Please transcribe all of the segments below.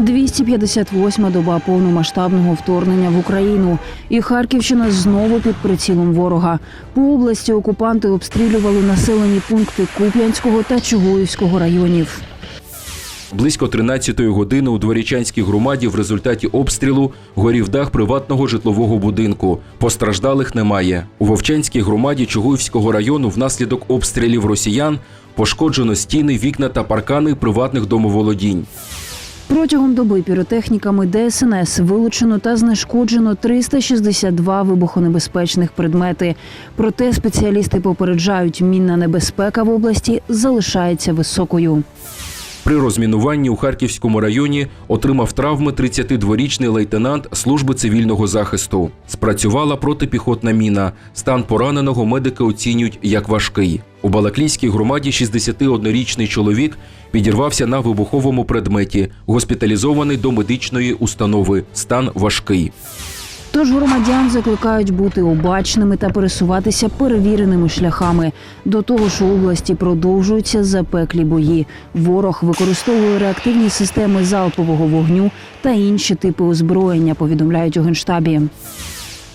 258-ма доба повномасштабного вторгнення в Україну, і Харківщина знову під прицілом ворога. По області окупанти обстрілювали населені пункти Куп'янського та Чугуївського районів. Близько 13-ї години у Дворічанській громаді в результаті обстрілу горів дах приватного житлового будинку. Постраждалих немає. У Вовчанській громаді Чугуївського району внаслідок обстрілів росіян пошкоджено стіни, вікна та паркани приватних домоволодінь. Протягом доби піротехніками ДСНС вилучено та знешкоджено 362 вибухонебезпечних предмети. Проте спеціалісти попереджають, мінна небезпека в області залишається високою. При розмінуванні у Харківському районі отримав травми 32-річний лейтенант служби цивільного захисту. Спрацювала протипіхотна міна. Стан пораненого медики оцінюють як важкий. У Балаклійській громаді 61-річний чоловік підірвався на вибуховому предметі, госпіталізований до медичної установи. Стан важкий. Тож громадян закликають бути обачними та пересуватися перевіреними шляхами. До того ж, у області продовжуються запеклі бої. Ворог використовує реактивні системи залпового вогню та інші типи озброєння. Повідомляють у генштабі.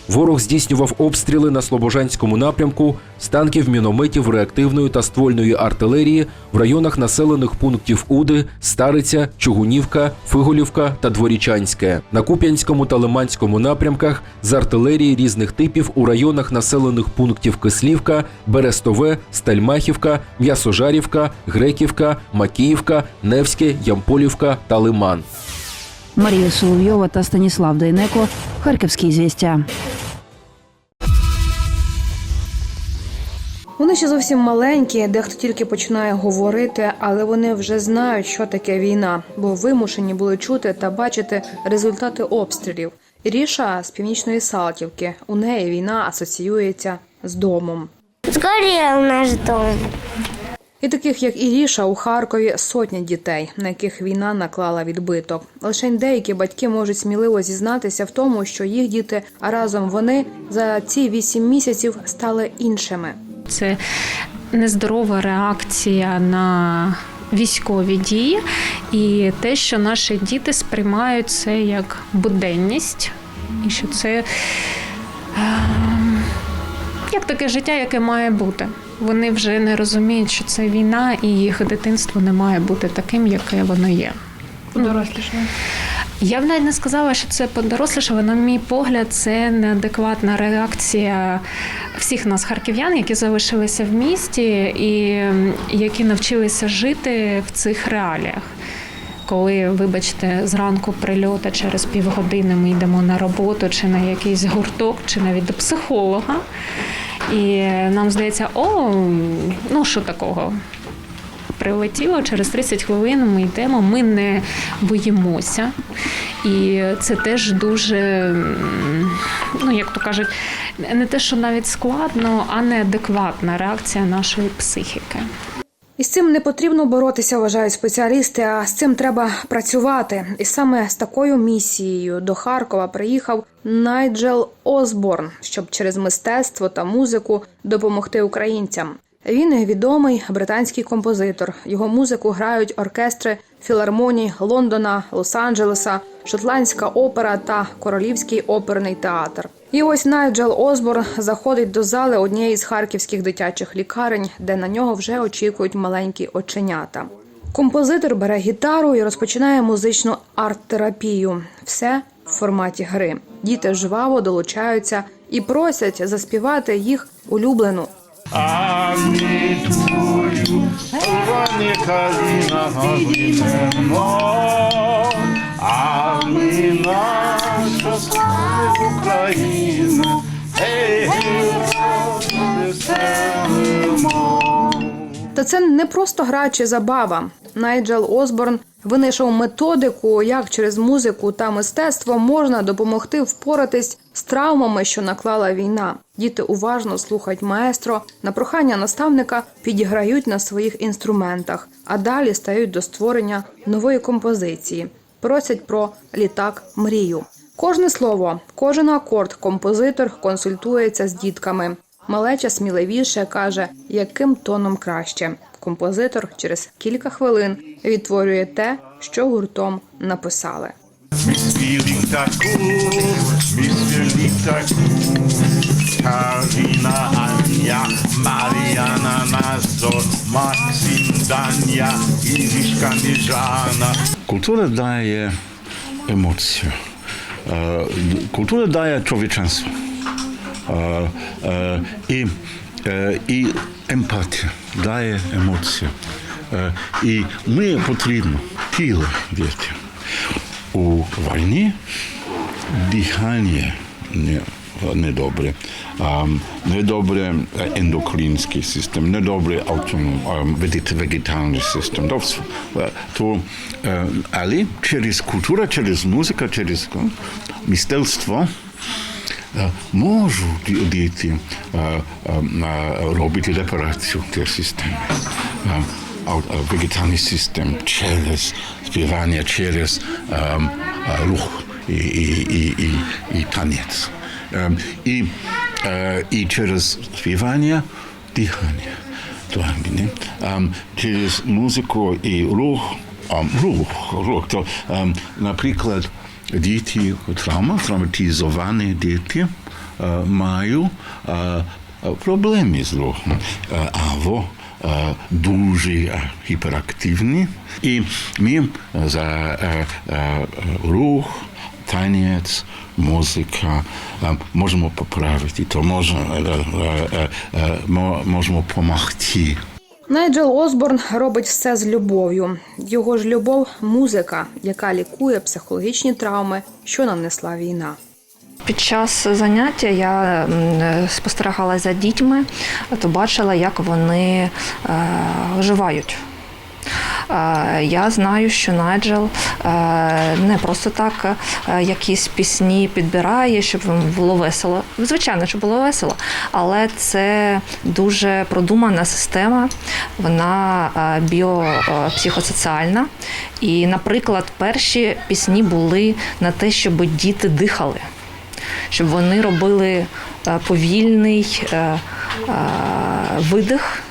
Ворог здійснював обстріли на Слобожанському напрямку з танків, мінометів, реактивної та ствольної артилерії в районах населених пунктів Уди, Стариця, Чугунівка, Фиголівка та Дворічанське. На Куп'янському та Лиманському напрямках з артилерії різних типів у районах населених пунктів Кислівка, Берестове, Стальмахівка, М'ясожарівка, Греківка, Макіївка, Невське, Ямполівка та Лиман. Марія Соловйова та Станіслав Дейнеко. Харківські звістя. Вони ще зовсім маленькі, дехто тільки починає говорити, але вони вже знають, що таке війна, бо вимушені були чути та бачити результати обстрілів. Іріша з північної Салтівки. У неї війна асоціюється з домом. Сгорел наш дом. І таких, як Іріша, у Харкові сотні дітей, на яких війна наклала відбиток. Лише деякі батьки можуть сміливо зізнатися в тому, що їх діти, а разом вони за ці вісім місяців стали іншими. Це нездорова реакція на військові дії, і те, що наші діти сприймають це як буденність, і що це е, як таке життя, яке має бути. Вони вже не розуміють, що це війна, і їх дитинство не має бути таким, яке воно є. Подорослішали. Я б навіть не сказала, що це подорослішало. На мій погляд, це неадекватна реакція всіх нас, харків'ян, які залишилися в місті і які навчилися жити в цих реаліях. Коли, вибачте, зранку прильота через півгодини ми йдемо на роботу, чи на якийсь гурток, чи навіть до психолога. І нам здається, о, ну що такого? прилетіло, через 30 хвилин ми йдемо, ми не боїмося. І це теж дуже, ну як то кажуть, не те, що навіть складно, а неадекватна реакція нашої психіки. І з цим не потрібно боротися, вважають спеціалісти. А з цим треба працювати. І саме з такою місією до Харкова приїхав Найджел Осборн, щоб через мистецтво та музику допомогти українцям. Він відомий британський композитор. Його музику грають оркестри філармоній Лондона, Лос-Анджелеса, Шотландська опера та Королівський оперний театр. І ось Найджел Осборн заходить до зали однієї з харківських дитячих лікарень, де на нього вже очікують маленькі оченята. Композитор бере гітару і розпочинає музичну арт-терапію. Все в форматі гри. Діти жваво долучаються і просять заспівати їх улюблену А наша слава Україна, ей. Та це не просто гра чи забава. Найджел Осборн винайшов методику, як через музику та мистецтво можна допомогти впоратись з травмами, що наклала війна. Діти уважно слухають маестро, на прохання наставника підіграють на своїх інструментах, а далі стають до створення нової композиції. Просять про літак мрію. Кожне слово, кожен акорд композитор консультується з дітками. Малеча сміливіше каже, яким тоном краще. Композитор через кілька хвилин відтворює те, що гуртом написали. Mispili taku. Karina, Ania, Mariana, Nazor, Maksim, Dania i Wiśka Mierzana. Kultura daje. E, człowieczeństwo. E, e, I, e, I empatię daje emocje. E, I my potrzebno tyle, wiecie. U wojny dихание не, недобре, um, недобре ендокринський систем, недобре автоном, um, вегетальний систем. То, вс- е, то, е, але через культуру, через музику, через е, мистецтво е, можуть ді- діти е, е, е, робити репарацію тієї системи. Е, ау- е, Вегетальний систем через співання, через е, е, рух і, і, і, і, і танець. Е, І, е, і через співання дихання. дихання. Е, Через музику і рух, рух, рух. То, наприклад, діти травма, травматизовані діти е, мають е, проблеми з рухом. Або дуже гіперактивні. І ми за рух, танець, музика е, можемо поправити, то можемо, е, е, е, мо- можемо допомогти. Найджел Осборн робить все з любов'ю. Його ж любов музика, яка лікує психологічні травми, що нанесла війна. Під час заняття я спостерігала за дітьми, то бачила, як вони е, виживають. Е, Я знаю, що Найджел е, не просто так е, якісь пісні підбирає, щоб було весело. Звичайно, щоб було весело, але це дуже продумана система, вона е, біопсихосоціальна. І, наприклад, перші пісні були на те, щоб діти дихали щоб вони робили е, повільний е, е, видих.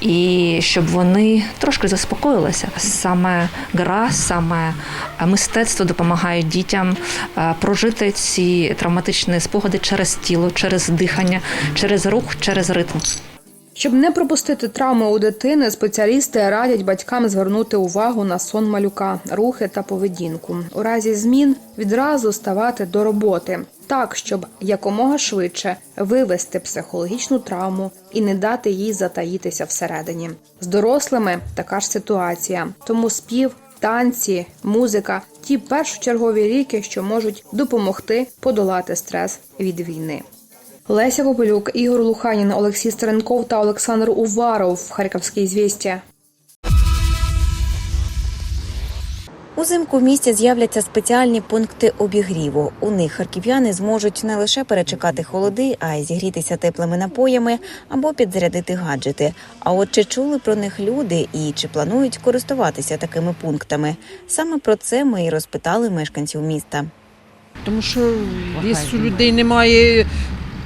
І щоб вони трошки заспокоїлися. Саме гра, саме мистецтво допомагає дітям е, прожити ці травматичні спогади через тіло, через дихання, через рух, через ритм. Щоб не пропустити травми у дитини, спеціалісти радять батькам звернути увагу на сон малюка, рухи та поведінку. У разі змін відразу ставати до роботи, так щоб якомога швидше вивести психологічну травму і не дати їй затаїтися всередині. З дорослими така ж ситуація, тому спів. Танці, музика ті першочергові ліки, що можуть допомогти подолати стрес від війни. Леся Попелюк, Ігор Луханін, Олексій Стеренков та Олександр Уваров. Харківські звістя. Узимку в місті з'являться спеціальні пункти обігріву. У них харків'яни зможуть не лише перечекати холоди, а й зігрітися теплими напоями або підзарядити гаджети. А от чи чули про них люди і чи планують користуватися такими пунктами? Саме про це ми і розпитали мешканців міста. Тому що десь у людей немає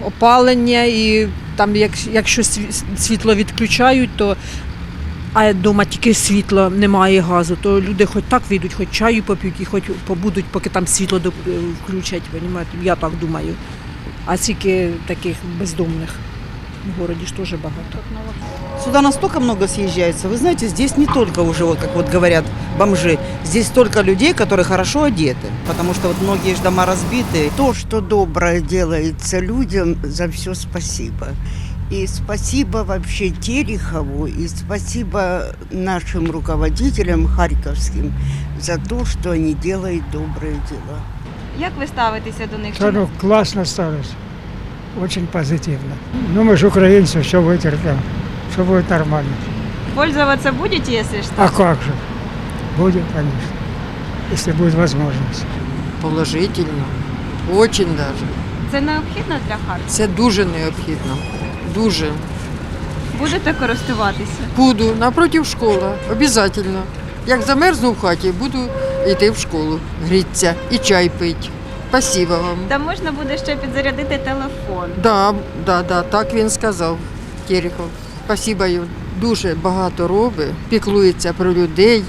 опалення, і там, як, якщо сві- світло відключають, то а вдома тільки світло, немає газу, то люди хоч так вийдуть, хоч чаю поп'ють і хоч побудуть, поки там світло до- включать. Понімаєте? Я так думаю. А скільки таких бездомних в городі ж теж багато. Сюда настолько много съезжается. Вы знаете, здесь не только уже, вот как вот говорят, бомжи. Здесь столько людей, которые хорошо одеты. Потому что вот многие ж дома разбиты. То, что доброе делается людям, за все спасибо. И спасибо вообще Терехову, и спасибо нашим руководителям харьковским за то, что они делают добрые дела. Як ви ставитеся до них? Та ну класно ставлюсь. Очень позитивно. Ну мы же украинцы, все вытерпим. Все будет нормально. Пользуватися будете, якщо що? А как же? Будет, конечно. Если будет возможность. Положительно, дуже навіть. Це необхідно для Харкова? Це дуже необхідно. Дуже. Будете користуватися? Буду напротив школи, обов'язково. Як замерзну в хаті, буду йти в школу, грітися і чай пити. Спасибо вам. Та можна буде ще підзарядити телефон. Да, да, да, так він сказав, Терехов. Спасибо, Юль. дуже багато робить, піклується про людей,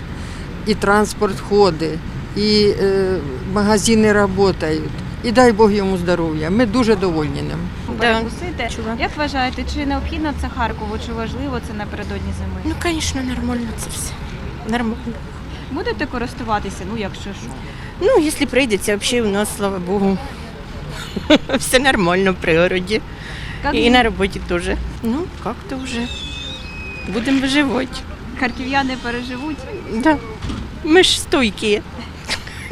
і транспорт ходить, і е, магазини працюють. І дай Бог йому здоров'я. Ми дуже довольні ним. Перекусити. Як вважаєте, чи необхідно це Харкову, чи важливо це напередодні зими? Ну, звісно, нормально це все. Нормально. Будете користуватися, ну якщо що. Ну, якщо прийдеться, взагалі у нас, слава Богу, все нормально в пригороді. Як І на роботі теж. Ну, як-то вже. Будемо виживати. харків'яни переживуть? Да. Ми ж стойкі.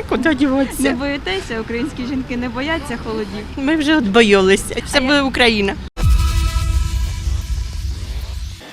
Куди Не боїтеся, українські жінки не бояться холодів. Ми вже відбоялися. Це буде Україна.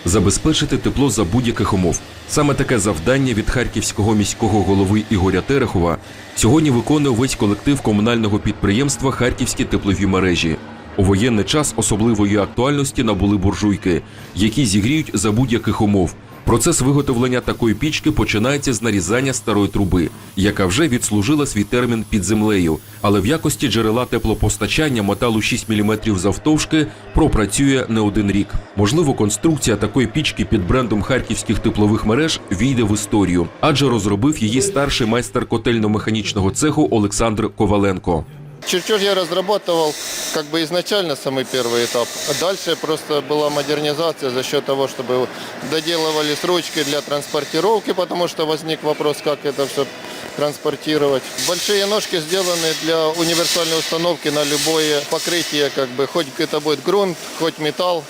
забезпечити тепло за будь-яких умов. Саме таке завдання від харківського міського голови Ігоря Терехова сьогодні виконує весь колектив комунального підприємства Харківські теплові мережі. У воєнний час особливої актуальності набули буржуйки, які зігріють за будь-яких умов. Процес виготовлення такої пічки починається з нарізання старої труби, яка вже відслужила свій термін під землею, але в якості джерела теплопостачання металу 6 мм завтовшки пропрацює не один рік. Можливо, конструкція такої пічки під брендом харківських теплових мереж війде в історію, адже розробив її старший майстер котельно-механічного цеху Олександр Коваленко. Чертеж я разрабатывал как бы изначально самый первый этап. А дальше просто была модернизация за счет того, чтобы доделывались ручки для транспортировки, потому что возник вопрос, как это все транспортировать. Большие ножки сделаны для универсальной установки на любое покрытие, как бы хоть это будет грунт, хоть металл,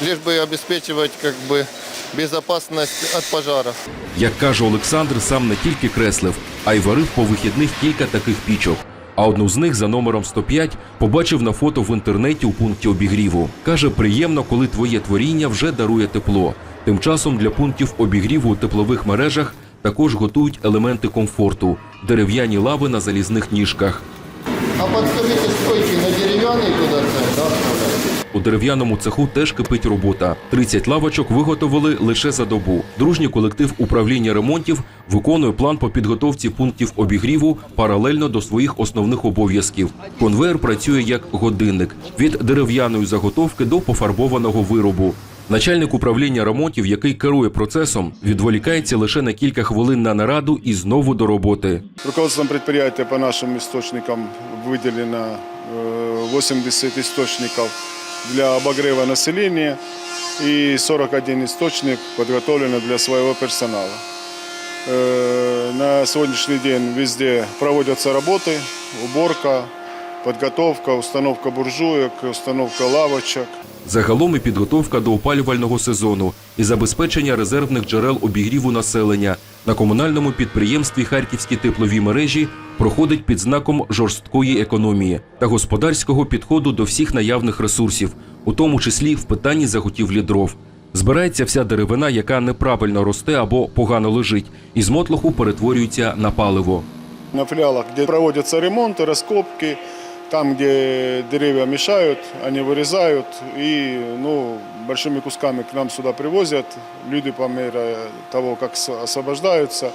лишь бы обеспечивать как бы безопасность от пожаров. Як каже Олександр, сам не тільки креслив, а й варив по вихідних кілька таких пічок. А одну з них за номером 105 побачив на фото в інтернеті у пункті обігріву. Каже, приємно, коли твоє творіння вже дарує тепло. Тим часом для пунктів обігріву у теплових мережах також готують елементи комфорту дерев'яні лави на залізних ніжках. А подскажите, стойки на деревянный куда-то, да, вставлять? У дерев'яному цеху теж кипить робота. 30 лавочок виготовили лише за добу. Дружній колектив управління ремонтів виконує план по підготовці пунктів обігріву паралельно до своїх основних обов'язків. Конвейер працює як годинник від дерев'яної заготовки до пофарбованого виробу. Начальник управління ремонтів, який керує процесом, відволікається лише на кілька хвилин на нараду і знову до роботи. Руководством предприятия по нашим источникам выделено э, 80 источников для обогрева населения и 41 источник подготовлено для своего персонала. Э, На сегодняшний день везде проводятся работы, уборка, подготовка, установка буржуек, установка лавочек. Загалом і підготовка до опалювального сезону і забезпечення резервних джерел обігріву населення на комунальному підприємстві Харківські теплові мережі проходить під знаком жорсткої економії та господарського підходу до всіх наявних ресурсів, у тому числі в питанні заготівлі дров. Збирається вся деревина, яка неправильно росте або погано лежить, і з мотлоху перетворюється на паливо. На филиалах, где проводятся ремонты, раскопки, там, где деревья мешают, они вырезают и ну, большими кусками к нам сюда привозят. Люди по мере того, как освобождаются,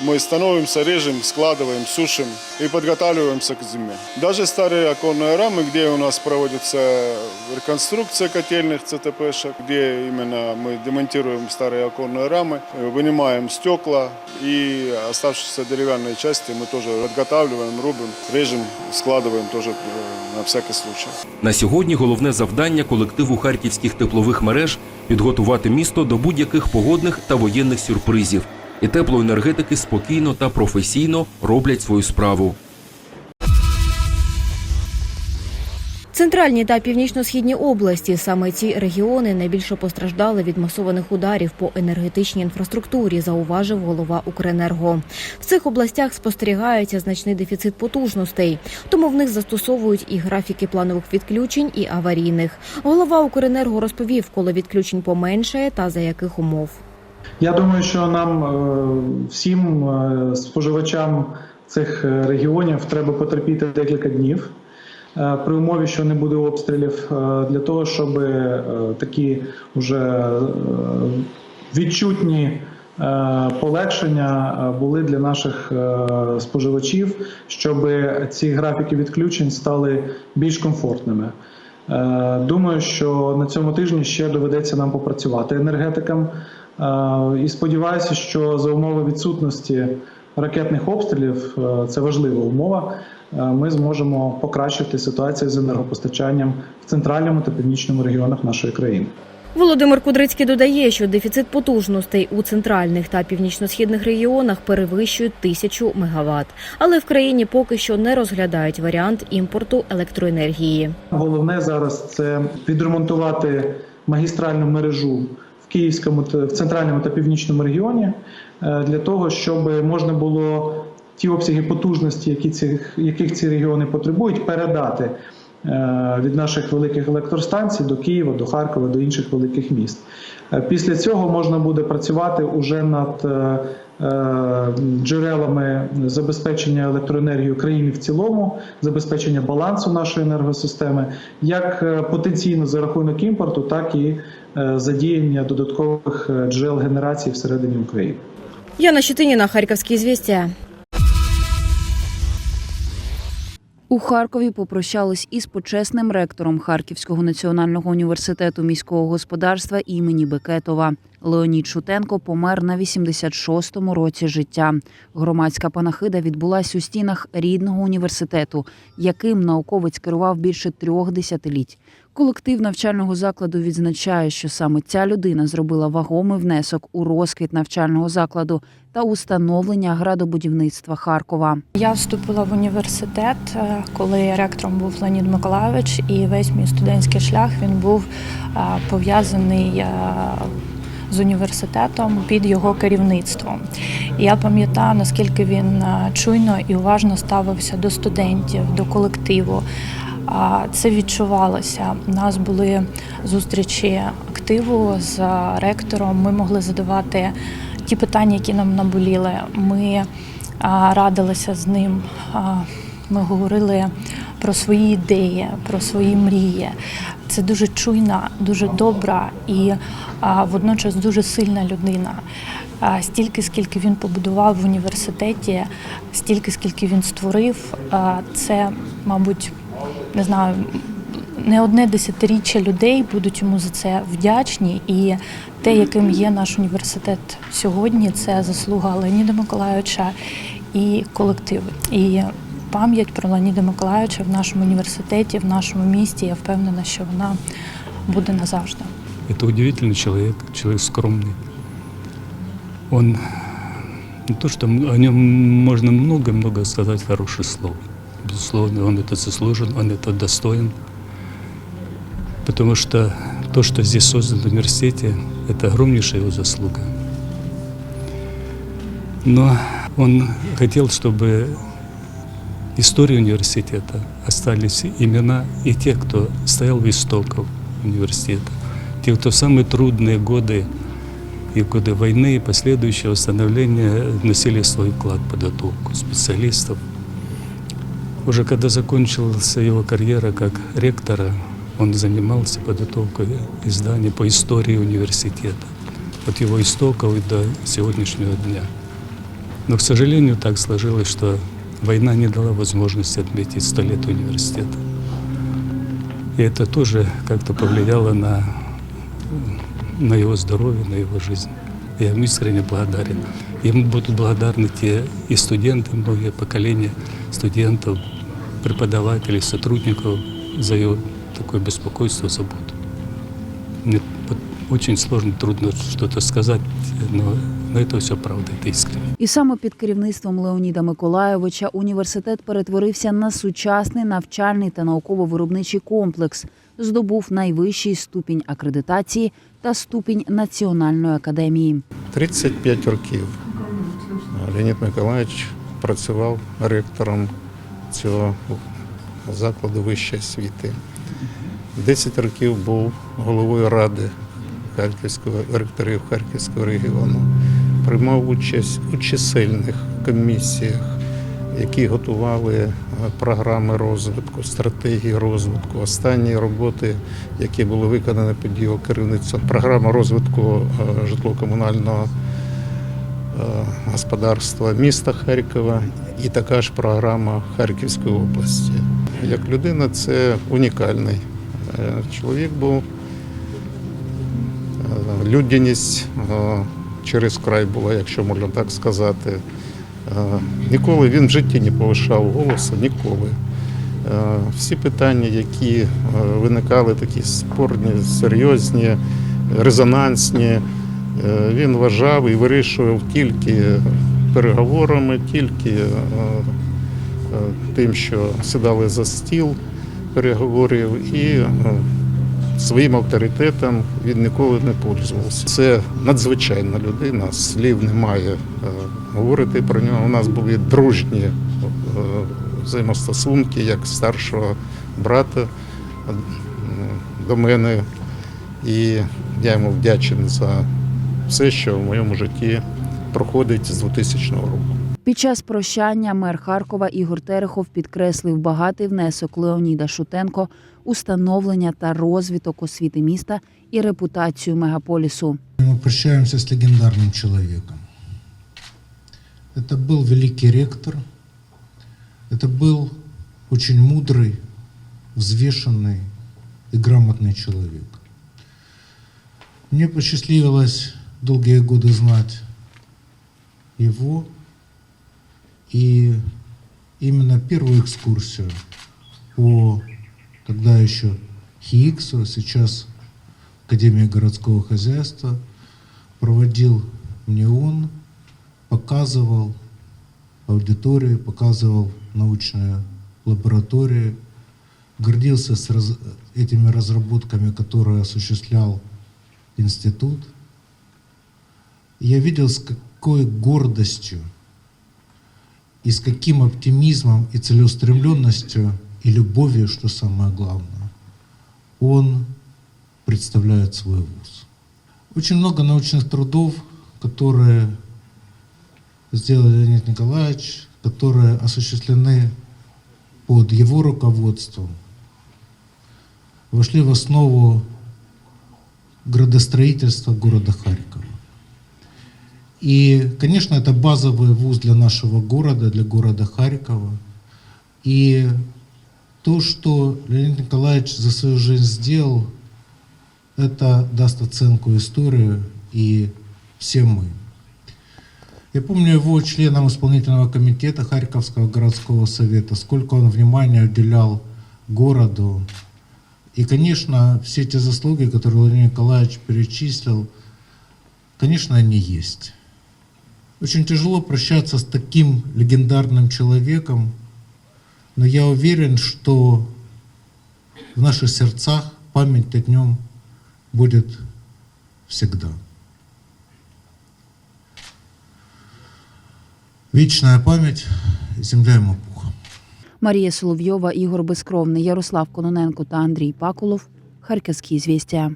мы становимся, режем, складываем, сушим и подготавливаемся к зиме. Даже старые оконные рамы, где у нас проводится реконструкция котельных ЦТПшек, где именно мы демонтируем старые оконные рамы, э, вынимаем стекла и оставшиеся деревянные части мы тоже подготавливаем, рубим, режем, складываем тоже э, на всякий случай. На сьогодні головне завдання колективу харківських теплових мереж підготувати місто до будь-яких погодних та воєнних сюрпризів. І теплоенергетики спокійно та професійно роблять свою справу. Центральні та північно-східні області саме ці регіони найбільше постраждали від масованих ударів по енергетичній інфраструктурі, зауважив голова Укренерго. В цих областях спостерігається значний дефіцит потужностей, тому в них застосовують і графіки планових відключень, і аварійних. Голова Укренерго розповів, коли відключень поменшає та за яких умов. Я думаю, що нам е, всім е, споживачам цих е, регіонів треба потерпіти декілька днів. При умові, що не буде обстрілів, для того, щоб такі вже відчутні полегшення були для наших споживачів, щоб ці графіки відключень стали більш комфортними. Думаю, що на цьому тижні ще доведеться нам попрацювати енергетикам. Е, І сподіваюся, що за умови відсутності ракетних обстрілів, е, це важлива умова, е, ми зможемо покращити ситуацію з енергопостачанням в центральному та північному регіонах нашої країни. Володимир Кудрицький додає, що дефіцит потужностей у центральних та північно-східних регіонах перевищує тисячу мегаватт. Але в країні поки що не розглядають варіант імпорту електроенергії. Головне зараз це відремонтувати магістральну мережу Київському в центральному та північному регіоні е, для того, щоб можна було ті обсяги потужності, які цих яких ці регіони потребують, передати е, від наших великих електростанцій до Києва, до Харкова, до інших великих міст. Е, Після цього можна буде працювати уже над джерелами забезпечення електроенергії країни в цілому, забезпечення балансу нашої енергосистеми, як потенційно за рахунок імпорту, так і задіяння додаткових е, джерел генерації всередині України. Яна Щетиніна, Харківські звістя. У Харкові попрощались із почесним ректором Харківського національного університету міського господарства імені Бекетова. Леонід Шутенко помер на 86-му році життя. Громадська панахида відбулась у стінах рідного університету, яким науковець керував більше трьох десятиліть. Колектив навчального закладу відзначає, що саме ця людина зробила вагомий внесок у розквіт навчального закладу та установлення градобудівництва Харкова. Я вступила в університет, е, коли ректором був Леонід Миколайович, і весь мій студентський шлях він був е, пов'язаний е, з університетом під його керівництвом. Я пам'ятаю, наскільки він чуйно і уважно ставився до студентів, до колективу. Це відчувалося. У нас були зустрічі активу з ректором. Ми могли задавати ті питання, які нам наболіли. Ми радилися з ним. Ми говорили про свої ідеї, про свої мрії. Це дуже чуйна, дуже добра і водночас дуже сильна людина. Стільки, скільки він побудував в університеті, стільки, скільки він створив, це, мабуть, не знаю, не одне десятиріччя людей будуть йому за це вдячні. І те, яким є наш університет сьогодні, це заслуга Леоніда Миколайовича і колективу. І пам'ять про Леоніда Миколайовича в нашому університеті, в нашому місті. Я впевнена, що вона буде назавжди. Это удивительный человек, человек скромный. Он, не то что м- о нем можно много-много сказать хороших слов. Безусловно, он это заслужен, он это достоин. Потому что то, что здесь создано в университете, это огромнейшая его заслуга. Но он хотел, чтобы истории университета остались имена и тех, кто стоял в истоках университета, те, кто в самые трудные годы и годы войны и последующего становления вносили свой вклад в подготовку специалистов. Уже когда закончилась его карьера как ректора, он занимался подготовкой изданий по истории университета, от его истоков и до сегодняшнего дня. Но, к сожалению, так сложилось, что война не дала возможности отметить 100 лет университета. И это тоже как-то повлияло на, на его здоровье, на его жизнь. Я ему искренне благодарен. Ему будут благодарны те и студенты, многие поколения студентов, преподавателей, сотрудников за его такое беспокойство, заботу. Мне очень сложно, трудно что-то сказать, но, но это все правда, это искренне. І саме під керівництвом Леоніда Миколайовича університет перетворився на сучасний навчальний та науково-виробничий комплекс, здобув найвищий ступінь акредитації та ступінь Національної академії. 35 років Леонід Миколаївич працював ректором цього закладу вищої освіти. 10 років був головою ради Харківського ректорів Харківського регіону. Приймав участь у чисельних комісіях, які готували е, програми розвитку, стратегії розвитку. Останні роботи, які були виконані під його керівництвом, програма розвитку е, житлово-комунального е, господарства міста Харкова і така ж програма Харківської області. Як людина, це унікальний Е, Чоловік був е, людяність е, через край була, якщо можна так сказати. Е, Ніколи він в житті не повишав голосу, ніколи. Е, Всі питання, які е, виникали, такі спорні, серйозні, резонансні, е, він вважав і вирішував тільки переговорами, тільки е, е, тим, що сідали за стіл переговорів і е, своїм авторитетом він ніколи не пользувався. Це надзвичайна людина, слів немає е, говорити про нього. У нас були дружні е, взаємостосунки як старшого брата е, до мене. І я йому вдячний за все, що в моєму житті проходить з 2000 року. Під час прощання мер Харкова Ігор Терехов підкреслив багатий внесок Леоніда Шутенко у становлення та розвиток освіти міста і репутацію мегаполісу. Мы прощаемся с легендарным человеком. Это был великий ректор, это был очень мудрый, взвешенный и грамотный человек. Мне посчастливилось долгие годы знать его, и именно первую экскурсию по тогда еще ХИИКСу, сейчас Академии городского хозяйства, проводил мне он, показывал аудитории, показывал научные лаборатории, гордился раз- этими разработками, которые осуществлял институт. Я видел, с какой гордостью и с каким оптимизмом и целеустремленностью и любовью, что самое главное, он представляет свой вуз. Очень много научных трудов, которые сделал Леонид Николаевич, которые осуществлены под его руководством, вошли в основу градостроительства города Харькова. И, конечно, это базовый вуз для нашего города, для города Харькова. И то, что Леонид Николаевич за свою жизнь сделал, это даст оценку истории и все мы. Я помню его членом исполнительного комитета Харьковского городского совета, сколько он внимания уделял городу. И, конечно, все эти заслуги, которые Владимир Николаевич перечислил, конечно, они есть. Очень тяжело прощаться с таким легендарным человеком, но я уверен, что в наших сердцах память о нем будет всегда. Вечная память, земля ему пухом. Марія Соловйова, Ігор Безкровний, Ярослав Кононенко та Андрій Пакулов. Харківські звістя.